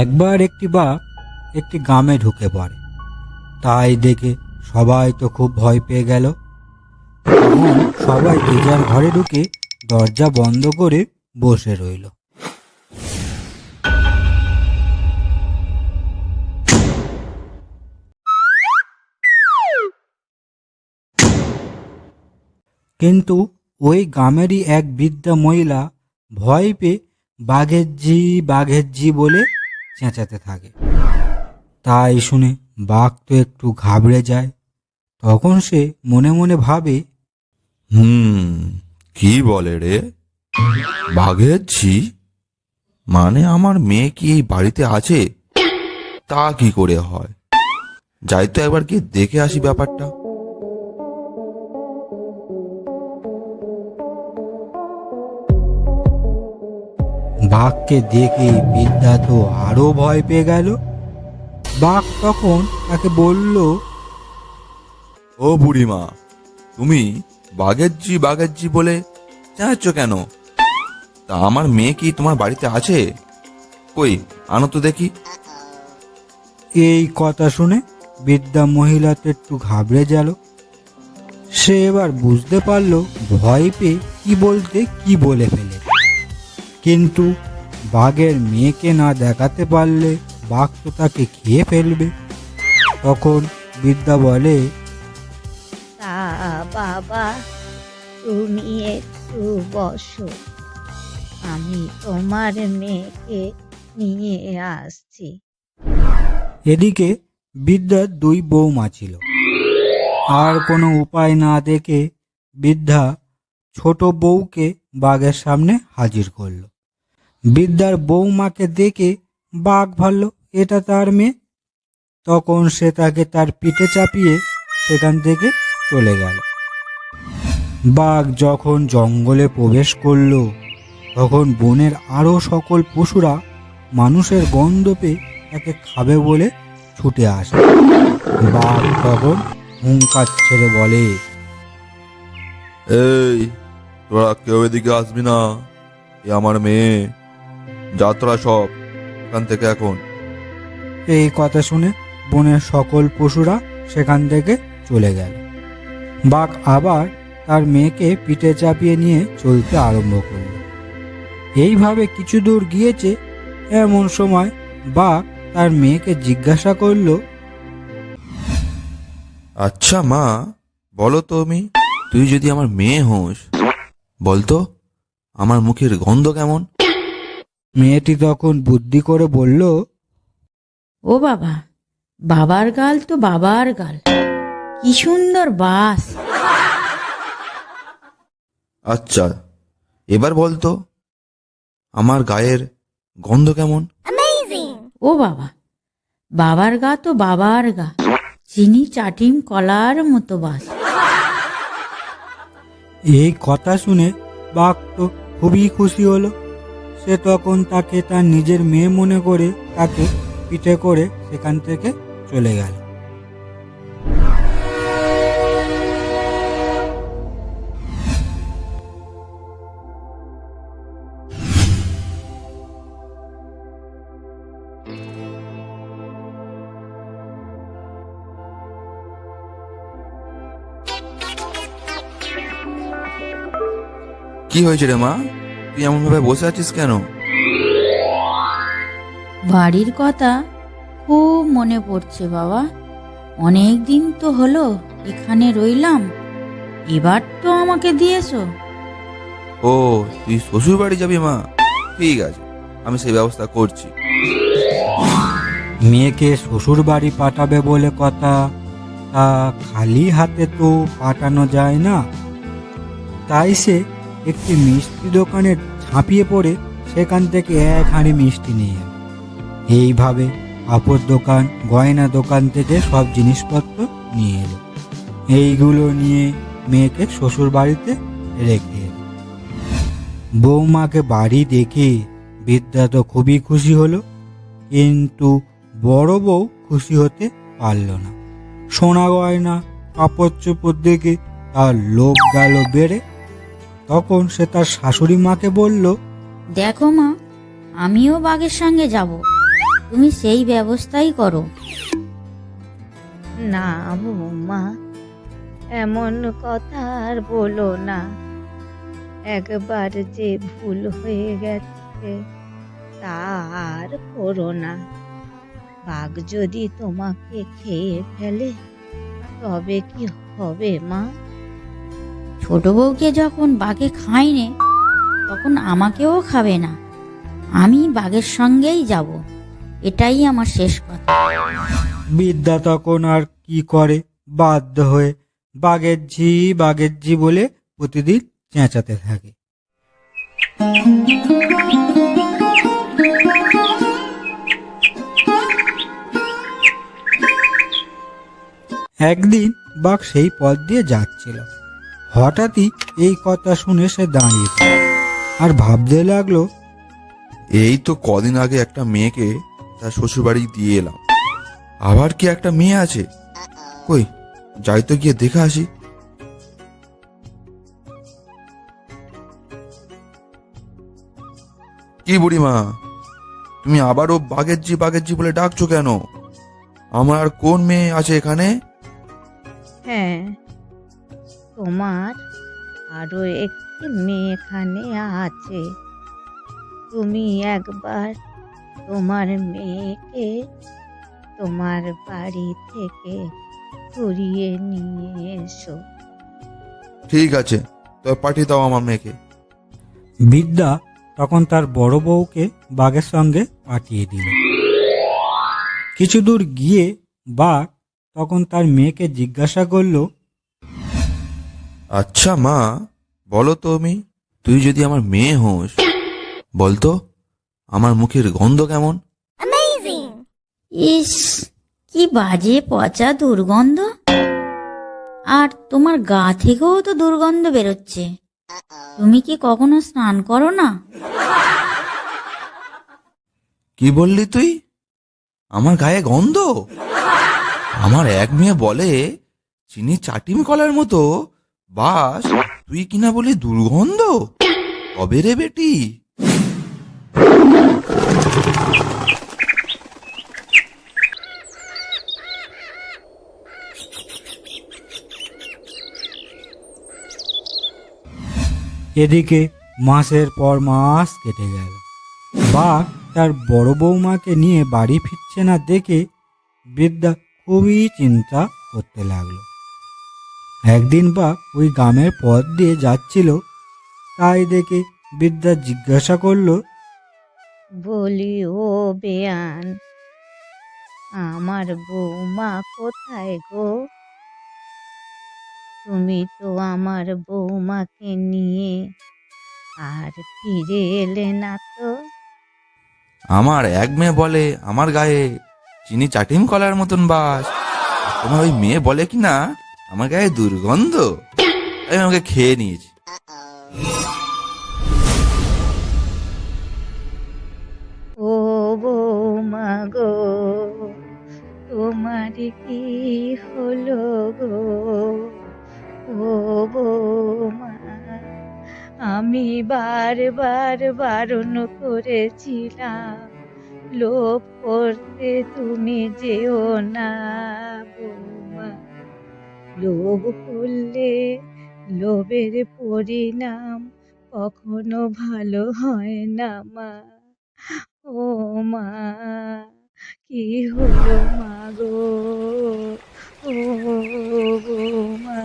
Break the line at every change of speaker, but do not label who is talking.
একবার একটি বাঘ একটি গ্রামে ঢুকে পড়ে। তাই দেখে সবাই তো খুব ভয় পেয়ে গেল। সবাই যে যার ঘরে ঢুকে দরজা বন্ধ করে বসে রইল। কিন্তু ওই গ্রামেরই এক বৃদ্ধা মহিলা ভয় পেয়ে বাঘের জি বাঘের জি বলে চেঁচাতে থাকে। তাই শুনে বাঘ তো একটু ঘাবড়ে যায়। তখন সে মনে মনে ভাবে,
হুম, কি বলে রে? বাঘের ঝি মানে আমার মেয়ে কি এই বাড়িতে আছে? তা কি করে হয়? যাই তো একবার কি দেখে আসি ব্যাপারটা।
বাঘকে দেখে বিদ্যা তো আরও ভয় পেয়ে গেল। বাঘ তখন তাকে বলল
ও বুড়িমা তুমি বাঘের জি বাঘের জি বলে চাচ্ছ কেন? তা আমার মেয়ে কি তোমার বাড়িতে আছে? কই আনো তো দেখি।
এই কথা শুনে বিদ্যা মহিলা তো একটু ঘাবড়ে গেল। সে এবার বুঝতে পারল ভয় পেয়ে কি বলতে কি বলে। কিন্তু বাঘের মেয়েকে না দেখাতে পারলে বাঘ তো তাকে খেয়ে ফেলবে। তখন বিদ্যা বলে
তা বাবা তুমি একটু বসো। আমি তোমার মেয়েকে নিয়ে আসছি।
এদিকে বিদ্যার দুই বৌমা ছিল। আর কোনো উপায় না দেখে বৃদ্ধা ছোট বউকে বাঘের সামনে হাজির করল। বিদ্যার বৌমাকে দেখে বাঘ ভাবল, এটা তার মেয়ে? তখন সে তাকে তার পিঠে চাপিয়ে সেখান থেকে চলে গেল। বাঘ যখন জঙ্গলে প্রবেশ করল, তখন বনের আরও সকল পশুরা মানুষের গন্ধ পেয়ে তাকে খাবে বলে ছুটে আসে। বাঘ তখন হুঙ্কার ছেড়ে বলে,
এই তোরা কেউ এদিকে আসবি না। এ আমার মেয়ে। যাত্রা সব এখান থেকে এখন।
এই কথা শুনে বনের সকল পশুরা সেখান থেকে চলে গেল। বাঘ আবার তার মেয়েকে পিঠে চাপিয়ে নিয়ে চলতে আরম্ভ করল। এইভাবে কিছু দূর গিয়েছে এমন সময় বাঘ তার মেয়েকে জিজ্ঞাসা করল
আচ্ছা মা বলো তুমি তুই যদি আমার মেয়ে হোস বলতো? আমার মুখের গন্ধ কেমন?
মেয়েটি তখন বুদ্ধি করে বলল
ও বাবা বাবার গাল তো বাবার গাল। কি সুন্দর বাস।
আচ্ছা এবার বলতো আমার গায়ের গন্ধ কেমন?
ও বাবা বাবার গা তো বাবার গা চিনি চাটিম কলার মতো বাস।
এই কথা শুনে বাঘ তো খুবই খুশি হলো। সে তখন তাকে তার নিজের মেয়ে মনে করে তাকে পিঠে করে সেখান থেকে চলে গেল।
কি হয়েছে রে মা? তুই এমন ভাবে বসে আছিস কেন?
বাড়ির কথা খুব মনে পড়ছে বাবা। অনেক দিন তো হলো এখানে রইলাম। এবার তো আমাকে দিয়েছ।
ও তুই শ্বশুর বাড়ি যাবি মা? ঠিক আছে আমি সেই ব্যবস্থা করছি।
মেয়েকে শ্বশুর বাড়ি পাঠাবে বলে কথা তা খালি হাতে তো পাঠানো যায় না। তাই সে একটি মিষ্টি দোকানে ঝাঁপিয়ে পড়ে সেখান থেকে এক হাঁড়ি মিষ্টি নিয়ে। এইভাবে কাপড় দোকান, গয়না দোকান থেকে সব জিনিসপত্র নিয়ে এলো। এইগুলো নিয়ে মেয়েকে শ্বশুর বাড়িতে রেখে বৌমাকে বাড়ি দেখে বিদ্যা তো খুবই খুশি হলো, কিন্তু বড় বউ খুশি হতে পারল না। সোনা গয়না, কাপড় চোপড় দেখে তার লোভ গেল বেড়ে তখন সে তার শাশুড়ি মাকে বলল
দেখো মা আমিও বাঘের সঙ্গে যাব। তুমি সেই ব্যবস্থাই করো।
না বৌমা এমন কথা আর বলো না। একবার যে ভুল হয়ে গেছে তা আর করো না। বাঘ যদি তোমাকে খেয়ে ফেলে তবে কি হবে মা?
ছোট বউকে যখন বাঘে খায়নি তখন আমাকেও খাবে না। আমি বাঘের সঙ্গেই যাব। এটাই আমার শেষ কথা।
বিদ্যা তখন আর কি করে? বাধ্য হয়ে বাঘের ঝি বাঘের ঝি বলে প্রতিদিন চেঁচাতে থাকে। একদিন বাঘ সেই পথ দিয়ে যাচ্ছিল। হঠাৎই এই কথা শুনে সে দাঁড়িয়ে। আর ভাবতে লাগল
এই তো কদিন আগে একটা মেয়েকে তার শ্বশুরবাড়ি দিয়ে এলাম। আবার কি একটা মেয়ে আছে? কই যাই তো গিয়ে দেখে আসি। কি বুড়িমা তুমি আবারও বাঘের জি বাঘের জি বলে ডাকছো কেন? আমার আর কোন মেয়ে আছে এখানে?
হ্যাঁ তোমার আরও একটি মেয়ে এখানে আছে। তুমি একবার তোমার মেয়েকে তোমার বাড়ি থেকে ঘুরিয়ে নিয়ে এসো।
ঠিক আছে তবে পাঠিয়ে দাও আমার মেয়েকে।
বিদ্যা তখন তার বড় বউকে বাঘের সঙ্গে পাঠিয়ে দিল। কিছু দূর গিয়ে বাঘ তখন তার মেয়েকে জিজ্ঞাসা করল
আচ্ছা মা বলো তো তুমি তুই যদি আমার মেয়ে হোস বলতো আমার মুখের গন্ধ কেমন?
ইস কি বাজে পচা দুর্গন্ধ। আর তোমার গা থেকেও তো দুর্গন্ধ বেরোচ্ছে। তুমি কি কখনো স্নান করো না?
কি বললি তুই? আমার গায়ে গন্ধ? আমার এক মেয়ে বলে চিনি চাটিম কলার মতো বাস, তুই কিনা বলি দুর্গন্ধ? কবে রে বেটি?
এদিকে মাসের পর মাস কেটে গেল। বাঘ তার বড় বৌমাকে নিয়ে বাড়ি ফিরছে না দেখে বিদ্যা খুবই চিন্তা করতে লাগল। একদিন বাঘ ওই গ্রামের পথ দিয়ে যাচ্ছিল তাই দেখে বৃদ্ধা জিজ্ঞাসা করল
বলি ও বেয়ান আমার বৌমা কোথায় গো? তুমি তো আমার বৌমাকে নিয়ে আর ফিরে এলে না তো?
আমার এক মেয়ে বলে আমার গায়ে চিনি চাটিম কলার মতন বাস। তোমার ওই মেয়ে বলে কি না? আমার গায়ে দুর্গন্ধ? আমি আমাকে খেয়ে নিয়েছি।
ও বৌমা গো, তোমার কি হলো গো? ও বৌমা, আমি বারবার বারণ করেছিলাম, লোভ করতে তুমি যেও না লোভ করলে লোভের পরিণাম কখনো ভালো হয় না মা। ও মা, কি হলো মা গো? ও মা।